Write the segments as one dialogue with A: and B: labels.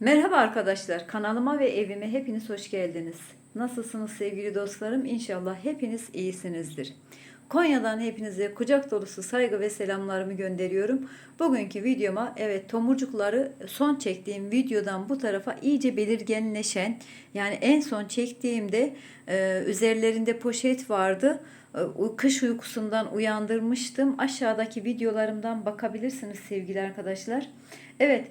A: Merhaba arkadaşlar, kanalıma ve evime hepiniz hoş geldiniz. Nasılsınız sevgili dostlarım? İnşallah hepiniz iyisinizdir. Konya'dan hepinize kucak dolusu saygı ve selamlarımı gönderiyorum. Bugünkü videoma evet tomurcukları son çektiğim videodan bu tarafa iyice belirginleşen yani en son çektiğimde e, üzerlerinde poşet vardı. E, Kış uykusundan uyandırmıştım. Aşağıdaki videolarımdan bakabilirsiniz sevgili arkadaşlar. Evet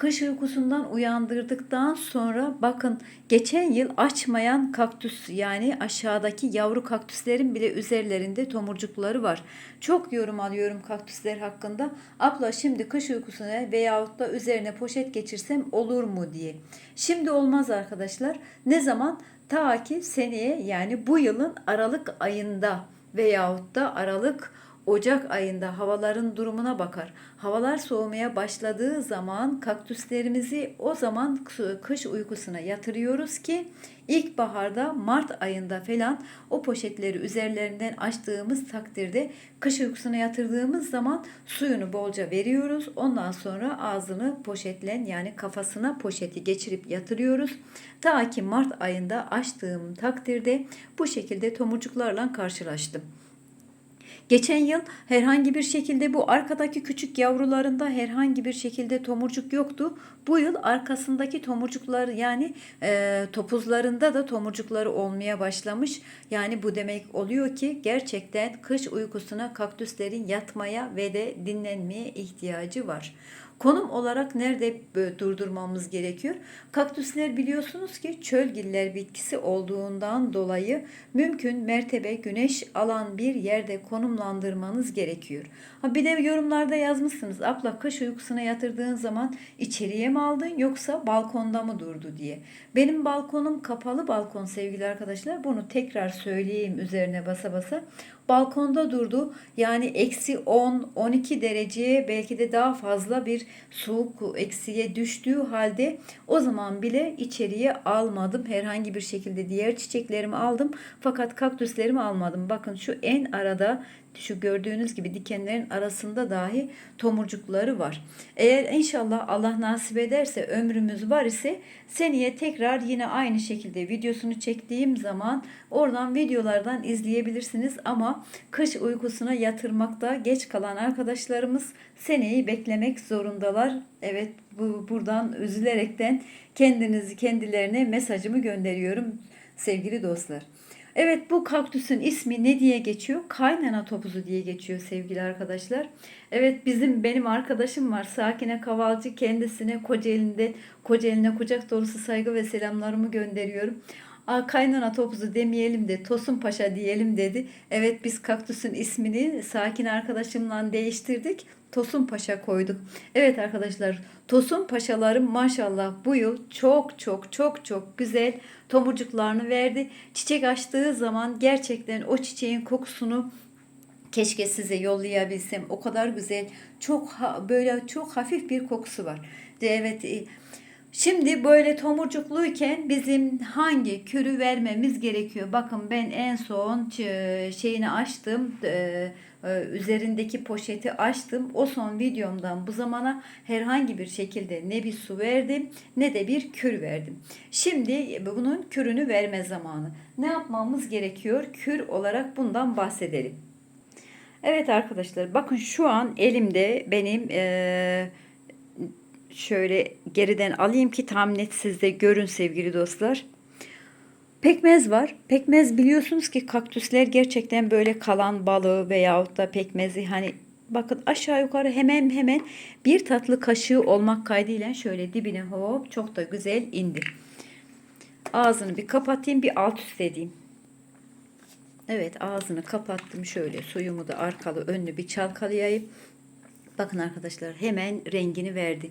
A: Kış uykusundan uyandırdıktan sonra bakın geçen yıl açmayan kaktüs yani aşağıdaki yavru kaktüslerin bile üzerlerinde tomurcukları var. Çok yorum alıyorum kaktüsler hakkında. Abla şimdi kış uykusuna veyahut da üzerine poşet geçirsem olur mu diye. Şimdi olmaz arkadaşlar. Ne zaman? Ta ki seneye yani bu yılın Aralık ayında veyahut da Aralık Ocak ayında havaların durumuna bakar. Havalar soğumaya başladığı zaman kaktüslerimizi o zaman kış uykusuna yatırıyoruz ki ilkbaharda Mart ayında falan o poşetleri üzerlerinden açtığımız takdirde kış uykusuna yatırdığımız zaman suyunu bolca veriyoruz. Ondan sonra ağzını poşetlen yani kafasına poşeti geçirip yatırıyoruz. Ta ki Mart ayında açtığım takdirde bu şekilde tomurcuklarla karşılaştım. Geçen yıl herhangi bir şekilde bu arkadaki küçük yavrularında herhangi bir şekilde tomurcuk yoktu. Bu yıl arkasındaki tomurcuklar yani e, topuzlarında da tomurcukları olmaya başlamış. Yani bu demek oluyor ki gerçekten kış uykusuna kaktüslerin yatmaya ve de dinlenmeye ihtiyacı var. Konum olarak nerede durdurmamız gerekiyor? Kaktüsler biliyorsunuz ki çölgiller bitkisi olduğundan dolayı mümkün mertebe güneş alan bir yerde konumlandırmanız gerekiyor. Ha bir de yorumlarda yazmışsınız abla kış uykusuna yatırdığın zaman içeriye mi aldın yoksa balkonda mı durdu diye. Benim balkonum kapalı balkon sevgili arkadaşlar. Bunu tekrar söyleyeyim üzerine basa basa balkonda durdu. Yani eksi 10, 12 dereceye belki de daha fazla bir soğuk eksiye düştüğü halde o zaman bile içeriye almadım. Herhangi bir şekilde diğer çiçeklerimi aldım. Fakat kaktüslerimi almadım. Bakın şu en arada şu gördüğünüz gibi dikenlerin arasında dahi tomurcukları var. Eğer inşallah Allah nasip ederse ömrümüz var ise seneye tekrar yine aynı şekilde videosunu çektiğim zaman oradan videolardan izleyebilirsiniz ama kış uykusuna yatırmakta geç kalan arkadaşlarımız seneyi beklemek zorundalar. Evet bu buradan üzülerekten kendinizi kendilerine mesajımı gönderiyorum sevgili dostlar. Evet bu kaktüsün ismi ne diye geçiyor? Kaynana topuzu diye geçiyor sevgili arkadaşlar. Evet bizim benim arkadaşım var Sakine Kavalcı kendisine Kocaeli'nde Kocaeli'ne kucak dolusu saygı ve selamlarımı gönderiyorum. Aa, kaynana topuzu demeyelim de Tosun Paşa diyelim dedi. Evet biz kaktüsün ismini Sakin arkadaşımla değiştirdik. Tosun Paşa koyduk. Evet arkadaşlar Tosun Paşalarım maşallah bu yıl çok çok çok çok güzel tomurcuklarını verdi. Çiçek açtığı zaman gerçekten o çiçeğin kokusunu keşke size yollayabilsem. O kadar güzel, çok böyle çok hafif bir kokusu var. Evet. Şimdi böyle tomurcukluyken bizim hangi kürü vermemiz gerekiyor? Bakın ben en son şeyini açtım. e, e, üzerindeki poşeti açtım. O son videomdan bu zamana herhangi bir şekilde ne bir su verdim ne de bir kür verdim. Şimdi bunun kürünü verme zamanı. Ne yapmamız gerekiyor? Kür olarak bundan bahsedelim. Evet arkadaşlar bakın şu an elimde benim eee, şöyle geriden alayım ki tam net siz de görün sevgili dostlar. Pekmez var. Pekmez biliyorsunuz ki kaktüsler gerçekten böyle kalan balığı veyahut da pekmezi hani bakın aşağı yukarı hemen hemen bir tatlı kaşığı olmak kaydıyla şöyle dibine hop çok da güzel indi. Ağzını bir kapatayım bir alt üst edeyim. Evet ağzını kapattım şöyle suyumu da arkalı önlü bir çalkalayayım. Bakın arkadaşlar hemen rengini verdi.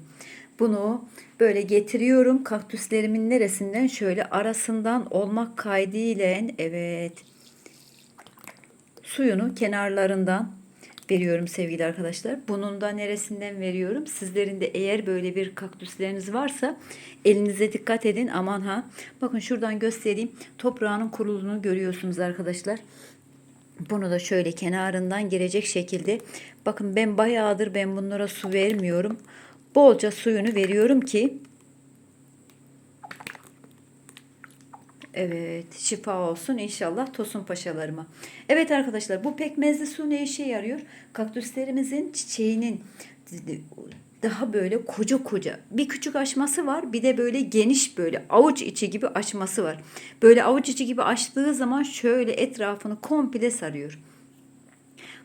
A: Bunu böyle getiriyorum kaktüslerimin neresinden şöyle arasından olmak kaydıyla evet suyunu kenarlarından veriyorum sevgili arkadaşlar. Bunun da neresinden veriyorum? Sizlerin de eğer böyle bir kaktüsleriniz varsa elinize dikkat edin. Aman ha. Bakın şuradan göstereyim. Toprağının kuruluğunu görüyorsunuz arkadaşlar. Bunu da şöyle kenarından girecek şekilde. Bakın ben bayağıdır ben bunlara su vermiyorum. Bolca suyunu veriyorum ki Evet şifa olsun inşallah tosun paşalarıma. Evet arkadaşlar bu pekmezli su ne işe yarıyor? Kaktüslerimizin çiçeğinin daha böyle koca koca bir küçük açması var bir de böyle geniş böyle avuç içi gibi açması var. Böyle avuç içi gibi açtığı zaman şöyle etrafını komple sarıyor.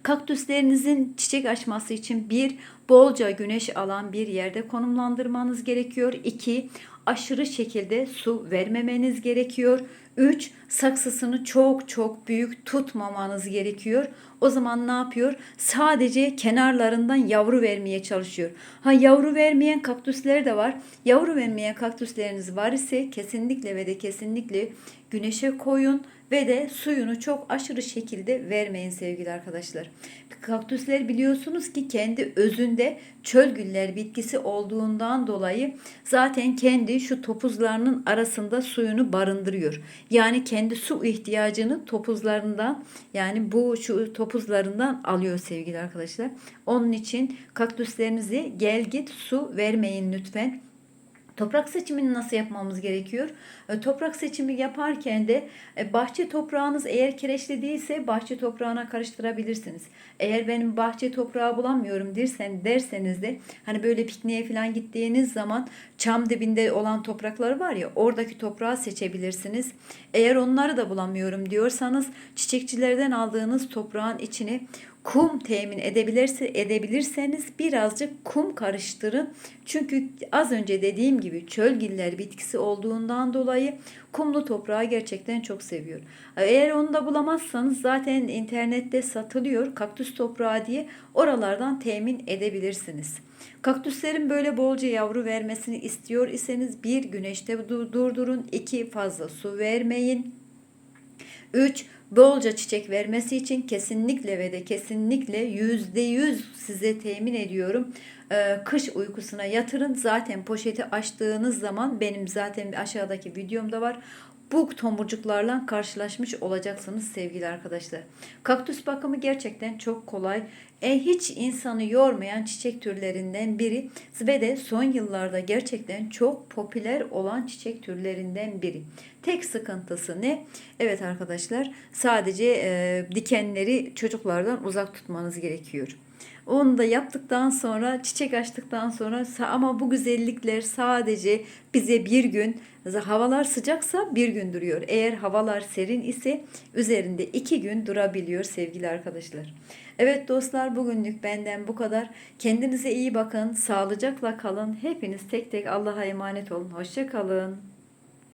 A: Kaktüslerinizin çiçek açması için bir bolca güneş alan bir yerde konumlandırmanız gerekiyor. İki aşırı şekilde su vermemeniz gerekiyor. 3. Saksısını çok çok büyük tutmamanız gerekiyor. O zaman ne yapıyor? Sadece kenarlarından yavru vermeye çalışıyor. Ha yavru vermeyen kaktüsler de var. Yavru vermeyen kaktüsleriniz var ise kesinlikle ve de kesinlikle güneşe koyun ve de suyunu çok aşırı şekilde vermeyin sevgili arkadaşlar. Kaktüsler biliyorsunuz ki kendi özünde çöl güller bitkisi olduğundan dolayı zaten kendi şu topuzlarının arasında suyunu barındırıyor. Yani kendi su ihtiyacını topuzlarından yani bu şu topuzlarından alıyor sevgili arkadaşlar. Onun için kaktüslerinizi gel git su vermeyin lütfen. Toprak seçimini nasıl yapmamız gerekiyor? E, toprak seçimi yaparken de e, bahçe toprağınız eğer kireçli değilse bahçe toprağına karıştırabilirsiniz. Eğer benim bahçe toprağı bulamıyorum dersen derseniz de hani böyle pikniğe falan gittiğiniz zaman çam dibinde olan topraklar var ya oradaki toprağı seçebilirsiniz. Eğer onları da bulamıyorum diyorsanız çiçekçilerden aldığınız toprağın içine kum temin edebilirse edebilirseniz birazcık kum karıştırın. Çünkü az önce dediğim gibi çölgiller bitkisi olduğundan dolayı kumlu toprağı gerçekten çok seviyor. Eğer onu da bulamazsanız zaten internette satılıyor kaktüs toprağı diye oralardan temin edebilirsiniz. Kaktüslerin böyle bolca yavru vermesini istiyor iseniz bir güneşte durdurun, iki fazla su vermeyin. 3 bolca çiçek vermesi için kesinlikle ve de kesinlikle yüzde yüz size temin ediyorum. Ee, kış uykusuna yatırın. Zaten poşeti açtığınız zaman benim zaten aşağıdaki videomda var bu tomurcuklarla karşılaşmış olacaksınız sevgili arkadaşlar. Kaktüs bakımı gerçekten çok kolay. E, hiç insanı yormayan çiçek türlerinden biri ve de son yıllarda gerçekten çok popüler olan çiçek türlerinden biri. Tek sıkıntısı ne? Evet arkadaşlar sadece e, dikenleri çocuklardan uzak tutmanız gerekiyor. Onu da yaptıktan sonra çiçek açtıktan sonra ama bu güzellikler sadece bize bir gün havalar sıcaksa bir gün duruyor. Eğer havalar serin ise üzerinde iki gün durabiliyor sevgili arkadaşlar. Evet dostlar bugünlük benden bu kadar. Kendinize iyi bakın. Sağlıcakla kalın. Hepiniz tek tek Allah'a emanet olun. Hoşça kalın.